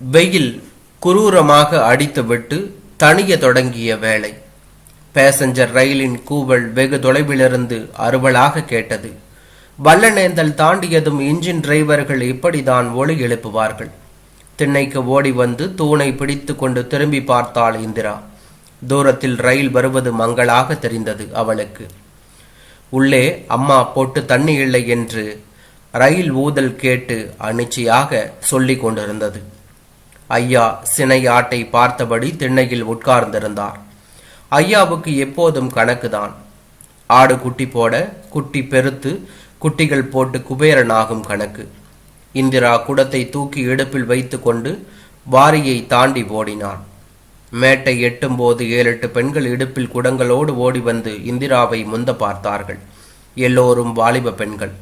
வெயில் குரூரமாக அடித்துவிட்டு தணிய தொடங்கிய வேளை. பேசஞ்சர் ரயிலின் கூவல் வெகு தொலைவிலிருந்து அறுவலாக கேட்டது. வல்லநேந்தல் தாண்டியதும் இன்ஜின் டிரைவர்கள் இப்படிதான் ஒளி எழுப்புவார்கள். திண்ணைக்கு ஓடி வந்து தூணை பிடித்து கொண்டு திரும்பி பார்த்தாள் இந்திரா. தூரத்தில் ரயில் வருவது மங்களாக தெரிந்தது அவளுக்கு. உள்ளே அம்மா போட்டு தண்ணி இல்லை என்று ரயில் ஊதல் கேட்டு அனிச்சையாக சொல்லி கொண்டிருந்தது. ஐயா சினை ஆட்டை பார்த்தபடி திண்ணையில் உட்கார்ந்திருந்தார். ஐயாவுக்கு எப்போதும் கணக்குதான். ஆடு குட்டி போட குட்டி பெருத்து குட்டிகள் போட்டு குபேரனாகும் கணக்கு. இந்திரா குடத்தை தூக்கி இடுப்பில் வைத்துக்கொண்டு வாரியை தாண்டி ஓடினான். மேட்டை எட்டும்போது ஏழெட்டு பெண்கள் இடுப்பில் குடங்களோடு ஓடி வந்து இந்திராவை முந்த பார்த்தார்கள். எல்லோரும் வாலிப பெண்கள்.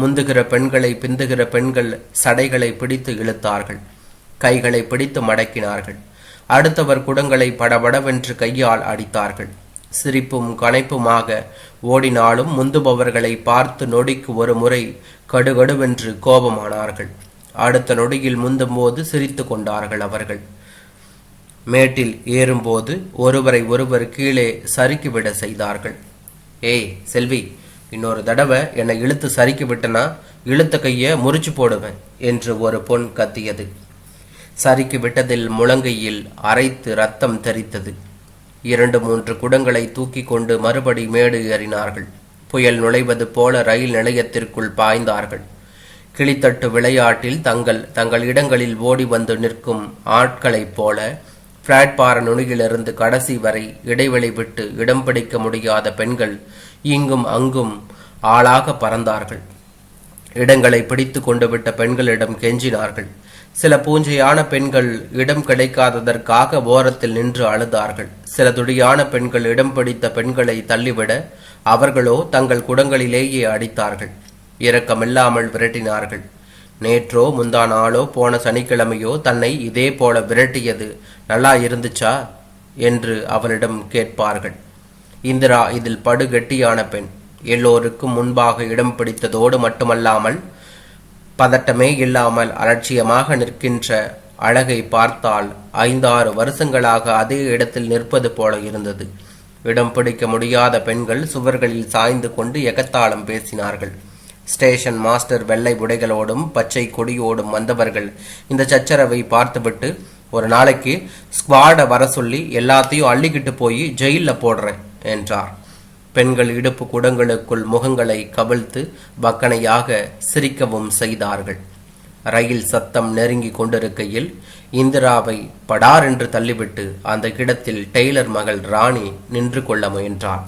முந்துகிற பெண்களை பிந்துகிற பெண்கள் சடைகளை பிடித்து இழுத்தார்கள். கைகளை பிடித்து மடக்கினார்கள். அடுத்தவர் குடங்களை படபடவென்று கையால் அடித்தார்கள். சிரிப்பும் கனைப்புமாக ஓடினாலும் முந்துபவர்களை பார்த்து நொடிக்கு ஒரு முறை கடுகடுவென்று கோபமானார்கள். அடுத்த நொடியில் முந்தும்போது சிரித்து கொண்டார்கள் அவர்கள். மேட்டில் ஏறும்போது ஒருவரை ஒருவர் கீழே சறுக்கிவிட செய்தார்கள். ஏய் செல்வி இன்னொரு தடவை என்னை இழுத்து சறுக்கி விட்டனா இழுத்த கையை முறிச்சு போடுவேன் என்று ஒரு பொன் கத்தியது. சறுக்கி விட்டதில் முழங்கையில் அரைத்து ரத்தம் தெரித்தது இரண்டு மூன்று குடங்களை தூக்கி கொண்டு மறுபடி மேடு ஏறினார்கள். புயல் நுழைவது போல ரயில் நிலையத்திற்குள் பாய்ந்தார்கள். கிளித்தட்டு விளையாட்டில் தங்கள் தங்கள் இடங்களில் ஓடி வந்து நிற்கும் ஆட்களைப் போல பிளாட்பார நுனியிலிருந்து கடைசி வரை இடைவெளி விட்டு இடம் பிடிக்க முடியாத பெண்கள் இங்கும் அங்கும் ஆளாக பறந்தார்கள். இடங்களை பிடித்து கொண்டு விட்ட பெண்களிடம் கெஞ்சினார்கள். சில பூஞ்சையான பெண்கள் இடம் கிடைக்காததற்காக ஓரத்தில் நின்று அழுதார்கள். சில துடியான பெண்கள் இடம் பிடித்த பெண்களை தள்ளிவிட அவர்களோ தங்கள் குடங்களிலேயே அடித்தார்கள். இரக்கமில்லாமல் விரட்டினார்கள். நேற்றோ முந்தா நாளோ போன சனிக்கிழமையோ தன்னை இதே போல விரட்டியது நல்லா இருந்துச்சா? என்று அவளிடம் கேட்பார்கள். இந்திரா இதில் படுகெட்டியான பெண். எல்லோருக்கும் முன்பாக இடம் பிடித்ததோடு மட்டுமல்லாமல் பதட்டமே இல்லாமல் அலட்சியமாக நிற்கின்ற அழகை பார்த்தால் ஐந்தாறு வருஷங்களாக அதே இடத்தில் நிற்பது போல இருந்தது. இடம் பிடிக்க முடியாத பெண்கள் சுவர்களில் சாய்ந்து கொண்டு எகத்தாளம் பேசினார்கள். ஸ்டேஷன் மாஸ்டர் வெள்ளை உடைகளோடும் பச்சை கொடியோடும் வந்தவர்கள் இந்த சச்சரவை பார்த்துவிட்டு ஒரு நாளைக்கு ஸ்குவாடை வர சொல்லி எல்லாத்தையும் அள்ளிக்கிட்டு போய் ஜெயிலில் போடுறேன் என்றார். பெண்கள் இடுப்பு குடங்களுக்குள் முகங்களை கவிழ்த்து வக்கனையாக சிரிக்கவும் செய்தார்கள். ரயில் சத்தம் நெருங்கி கொண்டிருக்கையில் இந்திராவை படார் என்று தள்ளிவிட்டு அந்த இடத்தில் டெய்லர் மகள் ராணி நின்று கொள்ள முயன்றாள்.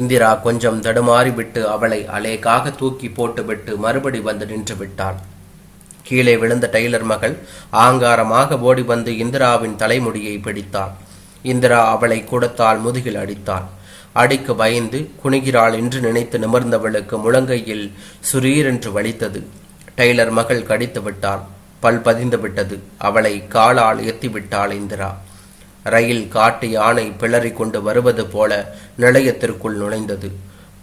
இந்திரா கொஞ்சம் தடுமாறிவிட்டு அவளை அலேக்காக தூக்கி போட்டுவிட்டு மறுபடி வந்து நின்று விட்டாள். கீழே விழுந்த டெய்லர் மகள் ஆங்காரமாக ஓடி வந்து இந்திராவின் தலைமுடியை பிடித்தாள். இந்திரா அவளை கொடுத்தால் முதுகில் அடித்தாள். அடிக்கு பயந்து குனிகிறாள் என்று நினைத்து நிமிர்ந்தவளுக்கு முழங்கையில் சுரீரென்று வலித்தது. டெய்லர் மகள் கடித்து விட்டாள். பல் பதிந்து விட்டது. அவளை காலால் எத்திவிட்டாள் இந்திரா. ரயில் காட்டு யானை பிளறி கொண்டு வருவது போல நிலையத்திற்குள் நுழைந்தது.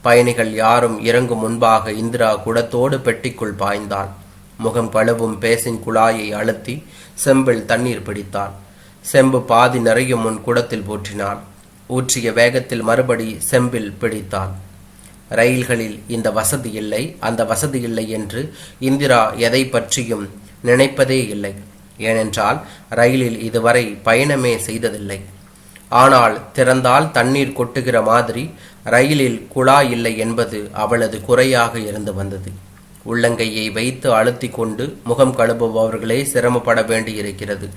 பயணிகள் யாரும் இறங்கும் முன்பாக இந்திரா குடத்தோடு பெட்டிக்குள் பாய்ந்தாள். முகம் கழுவும் பேசின் குழாயை அழுத்தி செம்பில் தண்ணீர் பிடித்தாள். செம்பு பாதி நிறையும் முன் குடத்தில் போற்றினாள். ஊற்றிய வேகத்தில் மறுபடி செம்பில் பிடித்தாள் ரயில்களில் இந்த வசதி இல்லை. அந்த வசதி இல்லை என்று இந்திரா எதை பற்றியும் நினைப்பதே இல்லை. ஏனென்றால் ரயிலில் இதுவரை பயணமே செய்ததில்லை. ஆனால் திறந்தால் தண்ணீர் கொட்டுகிற மாதிரி ரயிலில் குழாய் இல்லை என்பது அவளது குறையாக இருந்து வந்தது. உள்ளங்கையை வைத்து அழுத்தி கொண்டு முகம் கழுவுபவர்களே சிரமப்பட வேண்டியிருக்கிறது.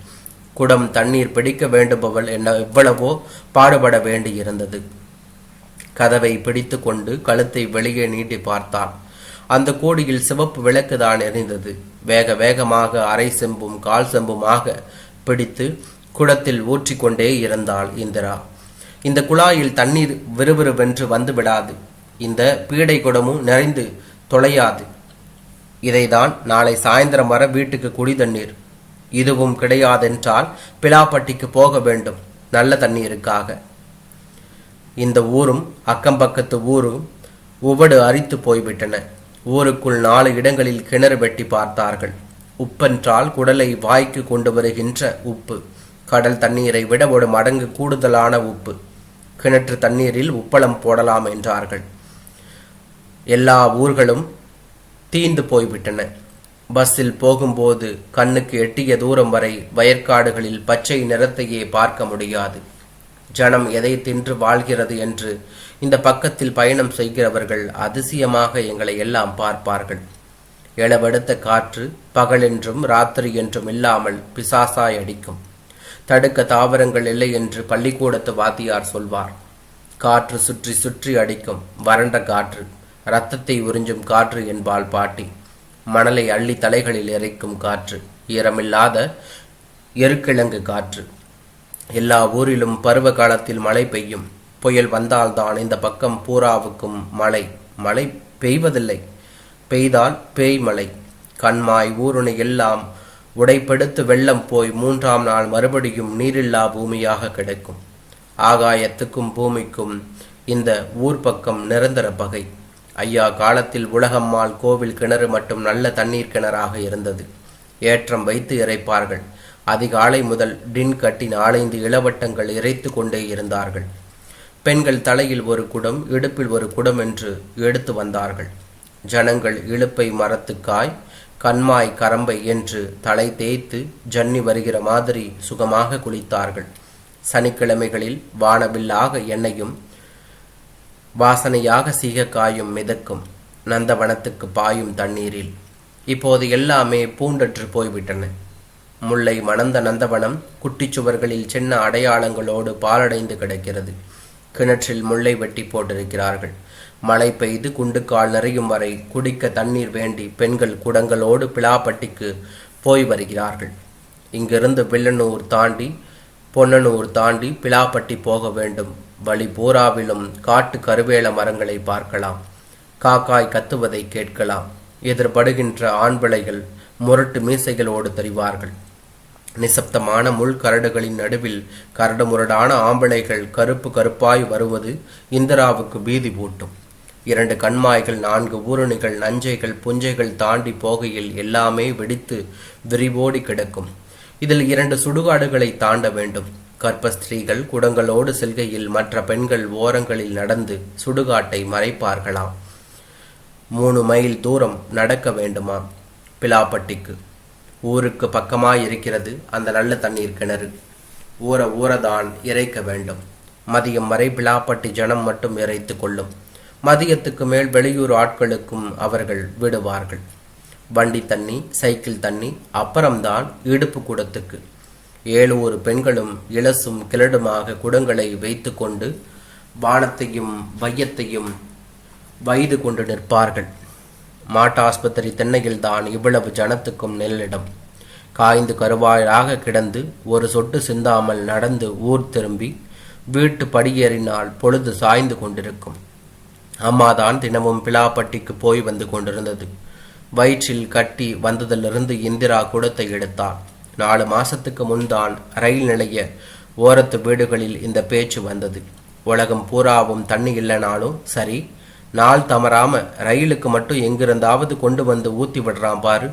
குடம் தண்ணீர் பிடிக்க வேண்டுபவள் என்ன எவ்வளவோ பாடுபட வேண்டியிருந்தது. கதவை பிடித்து கொண்டு கழுத்தை வெளியே நீட்டி பார்த்தான். அந்த கோடியில் சிவப்பு விளக்குதான் எரிந்தது. வேக வேகமாக அரை செம்பும் கால் செம்புமாக பிடித்து குடத்தில் ஊற்றிக்கொண்டே இருந்தாள் இந்திரா. இந்த குழாயில் தண்ணீர் விறுவிறுவென்று வந்து விடாது. இந்த பீடை குடமும் நிறைந்து தொலையாது. இதைதான் நாளை சாயந்தரம் வர வீட்டுக்கு குடி தண்ணீர் இதுவும் கிடையாதென்றால் பிலாப்பட்டிக்கு போக வேண்டும். நல்ல தண்ணீருக்காக. இந்த ஊரும் அக்கம் பக்கத்து ஊரும் உவடு அரித்து போய்விட்டன. ஊருக்குள் நாலு இடங்களில் கிணறு வெட்டி பார்த்தார்கள். உப்பென்றால் குடலை வாய்க்கு கொண்டு வருகின்ற உப்பு. கடல் தண்ணீரை விட ஒரு மடங்கு கூடுதலான உப்பு. கிணற்று தண்ணீரில் உப்பளம் போடலாம் என்றார்கள். எல்லா ஊர்களும் தீந்து போய்விட்டன. பஸ்ஸில் போகும்போது கண்ணுக்கு எட்டிய தூரம் வரை வயற்காடுகளில் பச்சை நிறத்தையே பார்க்க முடியாது. ஜனம் எதை தின்று வாழ்கிறது என்று இந்த பக்கத்தில் பயணம் செய்கிறவர்கள் அதிசயமாக எங்களை எல்லாம் பார்ப்பார்கள். எளவெடுத்த காற்று பகலென்றும் ராத்திரி என்றும் இல்லாமல் பிசாசாய் அடிக்கும். தடுக்க தாவரங்கள் இல்லை என்று பள்ளிக்கூடத்து வாத்தியார் சொல்வார். காற்று சுற்றி சுற்றி அடிக்கும். வறண்ட காற்று. இரத்தத்தை உறிஞ்சும் காற்று என்பாள் பாட்டி. மணலை அள்ளி தலைகளில் இறைக்கும் காற்று ஈரமில்லாத எருக்கிழங்கு காற்று. எல்லா ஊரிலும் பருவ காலத்தில் மழை பெய்யும். புயல் வந்தால்தான் இந்த பக்கம் பூராவுக்கும் மழை. மழை பெய்வதில்லை. பெய்தால் பேய் மழை கண்மாய் ஊருணி எல்லாம் உடைப்படுத்து வெள்ளம் போய் மூன்றாம் நாள் மறுபடியும் நீரில்லா பூமியாக கிடைக்கும். ஆகாயத்துக்கும் பூமிக்கும் இந்த ஊர் பக்கம் நிரந்தர பகை. ஐயா காலத்தில் உலகம்மாள் கோவில் கிணறு மட்டும் நல்ல தண்ணீர் கிணறாக இருந்தது. ஏற்றம் வைத்து இறைப்பார்கள். அதிகாலை முதல் டின் கட்டி நாலைந்து இளவட்டங்கள் இறைத்து கொண்டே இருந்தார்கள். பெண்கள் தலையில் ஒரு குடம் இடுப்பில் ஒரு குடம் என்று எடுத்து வந்தார்கள். ஜனங்கள் இழுப்பை மரத்துக்காய் கண்மாய் கரம்பை என்று தலை தேய்த்து ஜன்னி வருகிற மாதிரி சுகமாக குளித்தார்கள். சனிக்கிழமைகளில் வானவில்லாக எண்ணெயும் வாசனையாக சீகக்காயும் மிதக்கும். நந்தவனத்துக்கு பாயும் தண்ணீரில். இப்போது எல்லாமே பூண்டற்று போய்விட்டன. முல்லை மணந்த நந்தவனம் குட்டிச்சுவர்களில் சின்ன அடையாளங்களோடு பாலடைந்து கிடக்கிறது. கிணற்றில் முல்லை வெட்டி போட்டிருக்கிறார்கள். மழை பெய்து குண்டுக்கால் நிறையும் வரை குடிக்க தண்ணீர் வேண்டி பெண்கள் குடங்களோடு பிலாப்பட்டிக்கு போய் வருகிறார்கள். இங்கிருந்து வில்லனூர் தாண்டி பொன்னனூர் தாண்டி பிலாப்பட்டி போக வேண்டும். வழி பூராவிலும் காட்டு கருவேல மரங்களை பார்க்கலாம். காக்காய் கத்துவதை கேட்கலாம். எதிர்படுகின்ற ஆண்பிளைகள் முரட்டு மீசைகளோடு தெரிவார்கள். நிசப்தமான முள் கரடுகளின் நடுவில் கரடு முரடான ஆம்பளைகள் கருப்பு கருப்பாய் வருவது இந்திராவுக்கு பீதி பூட்டும். இரண்டு கண்மாய்கள் நான்கு ஊரணிகள் நஞ்சைகள் புஞ்சைகள் தாண்டி போகையில் எல்லாமே வெடித்து விரிவோடி கிடக்கும். இதில் இரண்டு சுடுகாடுகளை தாண்ட வேண்டும். கர்ப்பஸ்திரீகள் குடங்களோடு செல்கையில் மற்ற பெண்கள் ஓரங்களில் நடந்து சுடுகாட்டை மறைப்பார்களாம். மூணு மைல் தூரம் நடக்க வேண்டுமா? பிலாப்பட்டிக்கு. ஊருக்கு பக்கமாய் இருக்கிறது அந்த நல்ல தண்ணீர் கிணறு. ஊற ஊறதான் இறைக்க வேண்டும். மதியம் வரை பிலாப்பட்டி ஜனம் மட்டும் இறைத்து கொள்ளும். மதியத்துக்கு மேல் வெளியூர் ஆட்களுக்கும் அவர்கள் விடுவார்கள். வண்டி தண்ணி சைக்கிள் தண்ணி அப்புறம்தான் இடுப்பு கூடத்துக்கு. ஏழு ஒரு பெண்களும் இளசும் கிளடுமாக குடங்களை வைத்து கொண்டு வானத்தையும் வையத்தையும் வைது கொண்டு நிற்பார்கள். மாட்டாஸ்பத்திரி தென்னையில் தான் இவ்வளவு ஜனத்துக்கும் நெல்லிடம் காய்ந்து கருவாயாக கிடந்து ஒரு சொட்டு சிந்தாமல் நடந்து ஊர் திரும்பி வீட்டு படியேறினால் பொழுது சாய்ந்து கொண்டிருக்கும். அம்மாதான் தினமும் பிலாப்பட்டிக்கு போய் வந்து கொண்டிருந்தது. வயிற்றில் கட்டி வந்ததிலிருந்து இந்திரா குடத்தை எடுத்தாள் நாலு மாசத்துக்கு முன்தான் ரயில் நிலைய ஓரத்து வீடுகளில் இந்த பேச்சு வந்தது. உலகம் பூராவும் தண்ணி இல்லைனாலும் சரி நாள் தமராம ரயிலுக்கு மட்டும் எங்கிருந்தாவது கொண்டு வந்து ஊத்தி விடுறான் பாரு.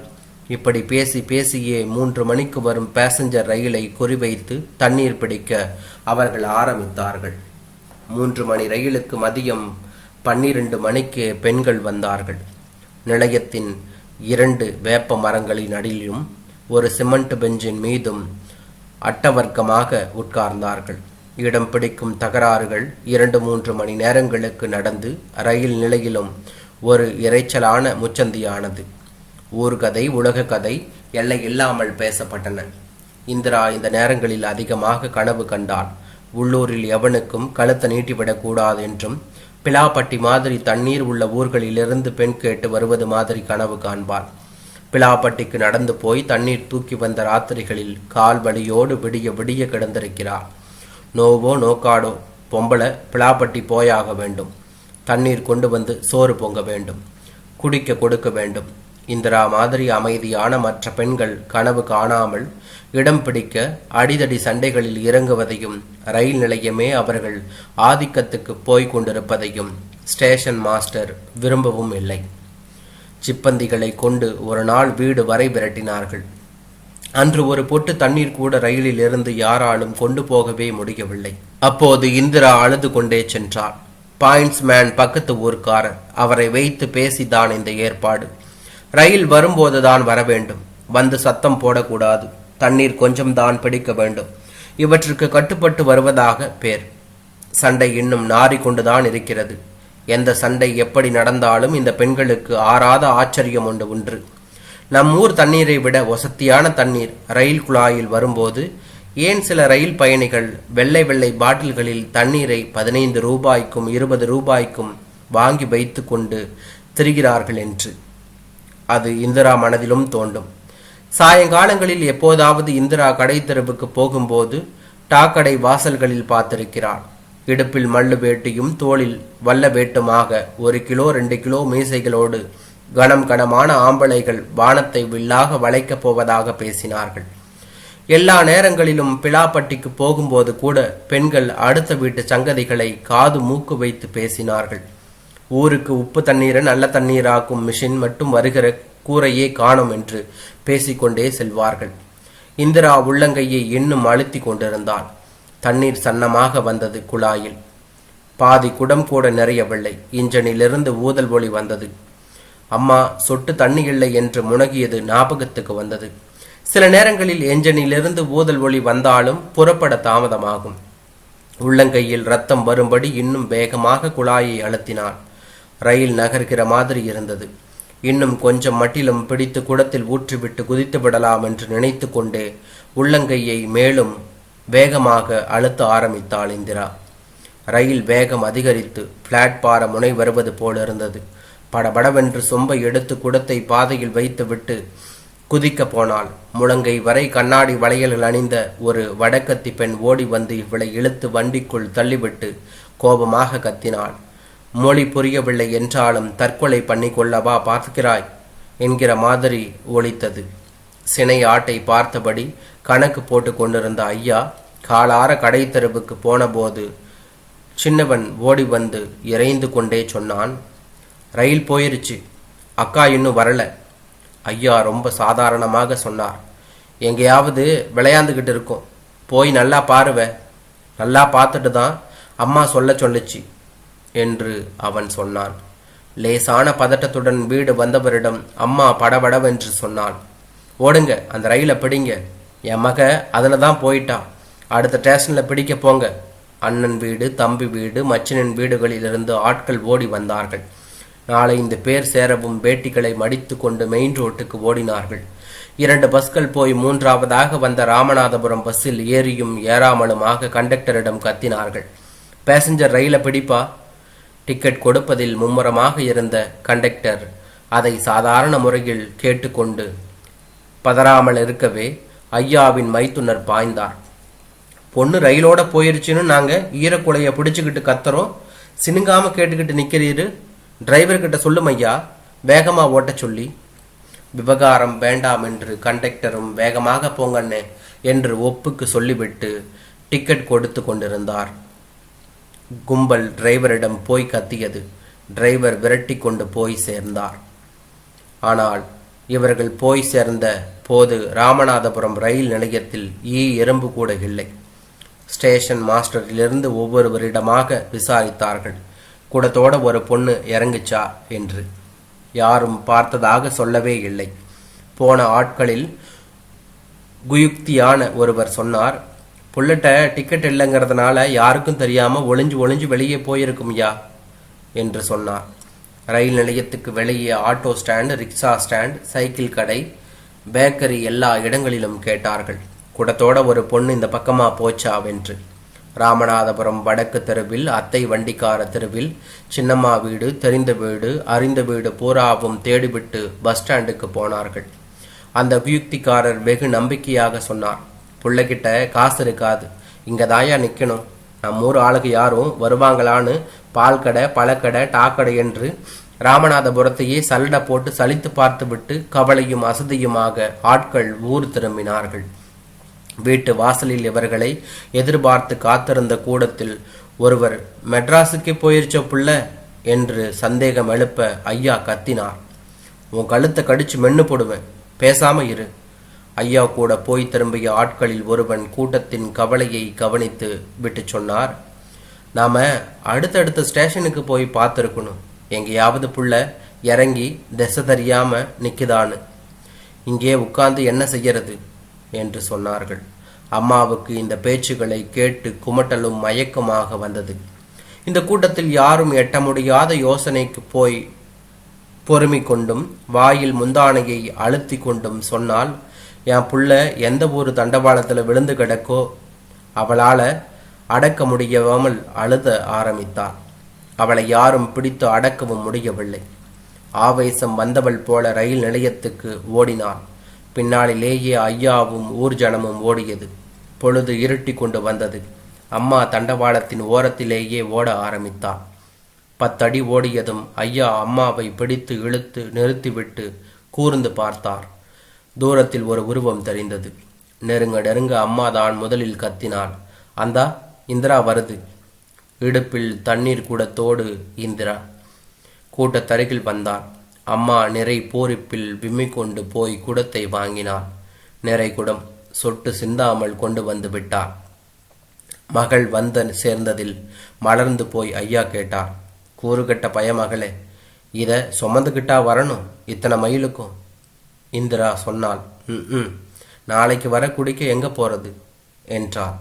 இப்படி பேசி பேசியே மூன்று மணிக்கு வரும் பேசஞ்சர் ரயிலை குறிவைத்து தண்ணீர் பிடிக்க அவர்கள் ஆரம்பித்தார்கள். மூன்று மணி ரயிலுக்கு மதியம் பன்னிரண்டு மணிக்கு பெண்கள் வந்தார்கள். நிலையத்தின் இரண்டு வேப்ப மரங்களின் அடியிலும் ஒரு சிமெண்ட் பெஞ்சின் மீதும் அட்டவர்க்கமாக உட்கார்ந்தார்கள். இடம் பிடிக்கும் தகராறுகள் இரண்டு மூன்று மணி நேரங்களுக்கு நடந்து ரயில் நிலையிலும் ஒரு இறைச்சலான முச்சந்தியானது. ஊர்கதை உலக கதை எல்லை இல்லாமல் பேசப்பட்டன. இந்திரா இந்த நேரங்களில் அதிகமாக கனவு கண்டாள் உள்ளூரில் எவனுக்கும் கழுத்தை நீட்டிவிடக்கூடாது என்றும் பிலாப்பட்டி மாதிரி தண்ணீர் உள்ள ஊர்களிலிருந்து பெண் கேட்டு வருவது மாதிரி கனவு காண்பாள் பிலாப்பட்டிக்கு நடந்து போய் தண்ணீர் தூக்கி வந்த ராத்திரிகளில் கால் வலியோடு விடிய விடிய கிடந்திருக்கிறாள் நோவோ நோக்காடோ பொம்பளை பிளாப்பட்டி போயாக வேண்டும். தண்ணீர் கொண்டு வந்து சோறு பொங்க வேண்டும். குடிக்க கொடுக்க வேண்டும். இந்திரா மாதிரி அமைதியான மற்ற பெண்கள் கனவு காணாமல் இடம் பிடிக்க அடிதடி சண்டைகளில் இறங்குவதையும் ரயில் நிலையமே அவர்கள் ஆதிக்கத்துக்கு போய்க் கொண்டிருப்பதையும் ஸ்டேஷன் மாஸ்டர் விரும்பவும் இல்லை. சிப்பந்திகளை கொண்டு ஒரு நாள் வீடு வரை விரட்டினார்கள். அன்று ஒரு பொட்டு தண்ணீர் கூட ரயிலில் இருந்து யாராலும் கொண்டு போகவே முடியவில்லை. அப்போது இந்திரா அழுது கொண்டே சென்றார் பாயிண்ட்ஸ் மேன் பக்கத்து ஊர்க்காரர் அவரை வைத்து பேசிதான் இந்த ஏற்பாடு. ரயில் வரும்போதுதான் வர வேண்டும். வந்து சத்தம் போடக்கூடாது. தண்ணீர் கொஞ்சம்தான் பிடிக்க வேண்டும். இவற்றுக்கு கட்டுப்பட்டு வருவதாக பேர். சண்டை இன்னும் நாறிக்கொண்டுதான் இருக்கிறது. எந்த சண்டை எப்படி நடந்தாலும் இந்த பெண்களுக்கு ஆறாத ஆச்சரியம் உண்டு. ஒன்று நம் ஊர் தண்ணீரை விட வசத்தியான தண்ணீர் ரயில் குழாயில் வரும்போது ஏன் சில ரயில் பயணிகள் வெள்ளை வெள்ளை பாட்டில்களில் தண்ணீரை பதினைந்து ரூபாய்க்கும் இருபது ரூபாய்க்கும் வாங்கி வைத்து கொண்டு திரிகிறார்கள் என்று. அது இந்திரா மனதிலும் தோண்டும் சாயங்காலங்களில் எப்போதாவது இந்திரா கடை தெருவுக்கு போகும்போது டாக்கடை வாசல்களில் பார்த்திருக்கிறாள். இடுப்பில் மல்லு வேட்டியும் தோளில் வல்ல வேட்டுமாக ஒரு கிலோ ரெண்டு கிலோ மீசைகளோடு கனம் கனமான ஆம்பளைகள் வானத்தை வில்லாக வளைக்கப் போவதாக பேசினார்கள். எல்லா நேரங்களிலும் பிலாப்பட்டிக்கு போகும்போது கூட பெண்கள் அடுத்த வீட்டு சங்கதிகளை காது மூக்கு வைத்து பேசினார்கள். ஊருக்கு உப்பு தண்ணீரை நல்ல தண்ணீராக்கும் மிஷின் மட்டும் வருகிற கூரையே காணும் என்று பேசிக்கொண்டே செல்வார்கள். இந்திரா உள்ளங்கையை இன்னும் அழுத்தி கொண்டிருந்தாள் தண்ணீர் சன்னமாக வந்தது குழாயில். பாதி குடம் கூட நிறையவில்லை. இன்ஜனிலிருந்து ஊதல் ஒளி வந்தது. அம்மா சொட்டு தண்ணி இல்லை என்று முனகியது ஞாபகத்துக்கு வந்தது. சில நேரங்களில் எஞ்சனிலிருந்து ஊதல் ஒளி வந்தாலும் புறப்பட தாமதமாகும். உள்ளங்கையில் ரத்தம் வரும்படி இன்னும் வேகமாக குழாயை அழுத்தினான் ரயில் நகர்கிற மாதிரி இருந்தது. இன்னும் கொஞ்சம் மட்டிலும் பிடித்து குடத்தில் ஊற்றிவிட்டு குதித்து விடலாம் என்று நினைத்து கொண்டே உள்ளங்கையை மேலும் வேகமாக அழுத்த ஆரம்பித்தாள் இந்திரா. ரயில் வேகம் அதிகரித்து பிளாட்பார முனை வருவது போல் இருந்தது. படபடவென்று சொம்பை எடுத்து குடத்தை பாதையில் வைத்துவிட்டு குதிக்க போனாள். முழங்கை வரை கண்ணாடி வளையல்கள் அணிந்த ஒரு வடக்கத்தி பெண் ஓடி வந்து இவளை இழுத்து வண்டிக்குள் தள்ளிவிட்டு கோபமாக கத்தினாள். மொழி புரியவில்லை என்றாலும் தற்கொலை பண்ணி கொள்ளவா பார்க்கிறாய்? என்கிற மாதிரி ஒழித்தது சினை ஆட்டை பார்த்தபடி கணக்கு போட்டு கொண்டிருந்த ஐயா காலார கடை தெருவுக்கு போனபோது சின்னவன் ஓடி வந்து இறைந்து கொண்டே சொன்னான் ரயில் போயிருச்சு. அக்கா இன்னும் வரல. ஐயா ரொம்ப சாதாரணமாக சொன்னார் எங்கேயாவது விளையாண்டுக்கிட்டு இருக்கோம். போய் நல்லா பாருவ. நல்லா பார்த்துட்டு தான் அம்மா சொல்ல சொல்லுச்சு என்று அவன் சொன்னான். லேசான பதட்டத்துடன் வீடு வந்தவரிடம் அம்மா படபடவென்று சொன்னாள். ஓடுங்க அந்த ரயிலை பிடிங்க. என் மக அதில் தான் போயிட்டான் அடுத்த ஸ்டேஷனில் பிடிக்க போங்க. அண்ணன் வீடு தம்பி வீடு மச்சினன் வீடுகளிலிருந்து ஆட்கள் ஓடி வந்தார்கள். நாலைந்து பேர் சேரவும் பேட்டிகளை மடித்து கொண்டு மெயின் ரோட்டுக்கு ஓடினார்கள். இரண்டு பஸ்கள் போய் மூன்றாவதாக வந்த ராமநாதபுரம் பஸ்ஸில் ஏறியும் ஏறாமலுமாக கண்டக்டரிடம் கத்தினார்கள். பேசஞ்சர் ரயில பிடிப்பா? டிக்கெட் கொடுப்பதில் மும்முரமாக இருந்த கண்டக்டர் அதை சாதாரண முறையில் கேட்டுக்கொண்டு பதறாமல் இருக்கவே ஐயாவின் மைத்துனர் பாய்ந்தார். பொண்ணு ரயிலோட போயிருச்சுன்னு நாங்கள் ஈரக்குலைய பிடிச்சிக்கிட்டு கத்துறோம். சினுங்காம கேட்டுக்கிட்டு நிற்கிறீரு டிரைவர்கிட்ட சொல்லும் ஐயா வேகமாக ஓட்ட சொல்லி விவகாரம் வேண்டாம் என்று கண்டக்டரும் வேகமாக போங்கண்ணே என்று ஒப்புக்கு சொல்லிவிட்டு டிக்கெட் கொடுத்து கொண்டிருந்தார். கும்பல் டிரைவரிடம் போய் கத்தியது. டிரைவர் விரட்டி கொண்டு போய் சேர்ந்தார். ஆனால் இவர்கள் போய் சேர்ந்த போது ராமநாதபுரம் ரயில் நிலையத்தில் ஈ எறும்பு கூட இல்லை. ஸ்டேஷன் மாஸ்டரிலிருந்து ஒவ்வொருவரிடமாக விசாரித்தார்கள். கூடத்தோட ஒரு பொண்ணு இறங்குச்சா என்று. யாரும் பார்த்ததாக சொல்லவே இல்லை. போன ஆட்களில் குயுக்தியான ஒருவர் சொன்னார் புள்ளட்ட டிக்கெட் இல்லைங்கிறதுனால யாருக்கும் தெரியாமல் ஒளிஞ்சு ஒளிஞ்சு வெளியே போயிருக்கும் யா என்று சொன்னார். ரயில் நிலையத்துக்கு வெளியே auto stand rickshaw stand cycle கடை பேக்கரி எல்லா இடங்களிலும் கேட்டார்கள். குடத்தோட ஒரு பொண்ணு இந்த பக்கமா போச்சா? வென்று. ராமநாதபுரம் வடக்கு தெருவில் அத்தை வண்டிக்கார தெருவில் சின்னம்மா வீடு தெரிந்த வீடு அறிந்த வீடு பூராவும் தேடிவிட்டு பஸ் ஸ்டாண்டுக்கு போனார்கள். அந்த வியுக்திக்காரர் வெகு நம்பிக்கையாக சொன்னார். புள்ளைகிட்ட காசு இருக்காது. இங்கே தாயா நிக்கணும். நம்ம ஊர் ஆளுக்கு யாரும் வருவாங்களான்னு பால் கடை பழக்கடை டாக்கடை என்று ராமநாதபுரத்தையே சல்லட போட்டு சலித்து பார்த்துவிட்டு கவலையும் அசதியுமாக ஆட்கள் ஊர் திரும்பினார்கள். வீட்டு வாசலில் இவர்களை எதிர்பார்த்து காத்திருந்த கூடத்தில் ஒருவர் மெட்ராஸுக்கு போயிருச்ச புள்ள? என்று சந்தேகம் எழுப்ப ஐயா கத்தினார். உன் கழுத்தை கடிச்சு மென்னு போடுவேன் பேசாம இரு. ஐயா கூட போய் திரும்பிய ஆட்களில் ஒருவன் கூட்டத்தின் கவலையை கவனித்து விட்டு சொன்னார். நாம அடுத்தடுத்த ஸ்டேஷனுக்கு போய் பார்த்துருக்கணும். எங்கேயாவது புள்ள இறங்கி திசை தெரியாம நிற்குதான்னு இங்கே உட்கார்ந்து என்ன செய்யறது? என்று சொன்னார்கள். அம்மாவுக்கு இந்த பேச்சுகளை கேட்டு குமட்டலும் மயக்கமாக வந்தது. இந்த கூட்டத்தில் யாரும் எட்ட முடியாத யோசனைக்கு போய் பொறுமை கொண்டும் வாயில் முந்தானையை அழுத்தி கொண்டும் சொன்னால் என் புள்ள எந்த ஒரு தண்டவாளத்தில் விழுந்து கிடக்கோ? அவளால் அடக்க முடியாமல் அழுத ஆரம்பித்தார் அவளை யாரும் பிடித்து அடக்கவும் முடியவில்லை. ஆவேசம் வந்தவள் போல ரயில் நிலையத்துக்கு ஓடினாள். பின்னாளிலேயே ஐயாவும் ஊர்ஜனமும் ஓடியது. பொழுது இருட்டி கொண்டு வந்தது. அம்மா தண்டவாளத்தின் ஓரத்திலேயே ஓட ஆரம்பித்தாள் பத்தடி ஓடியதும் ஐயா அம்மாவை பிடித்து இழுத்து நிறுத்திவிட்டு கூர்ந்து பார்த்தார். தூரத்தில் ஒரு உருவம் தெரிந்தது. நெருங்க நெருங்க அம்மா தான் முதலில் கத்தினாள். அந்தா இந்திரா வருது. இடுப்பில் தண்ணீர் குடத்தோடு இந்திரா. கூட்டத்தருகில் வந்தான். அம்மா நிறை பூரிப்பில் விம்மி கொண்டு போய் குடத்தை வாங்கினாள். நிறை குடம் சொட்டு சிந்தாமல் கொண்டு வந்து விட்டார் மகள் வந்த சேர்ந்ததில் மலர்ந்து போய் ஐயா கேட்டார் கூறுகட்ட பயமகளே இதை சுமந்துக்கிட்டா வரணும் இத்தனை மைலுக்கும்? இந்திரா சொன்னாள் ம் ம். நாளைக்கு வர குடிக்க எங்க போறது? என்றார்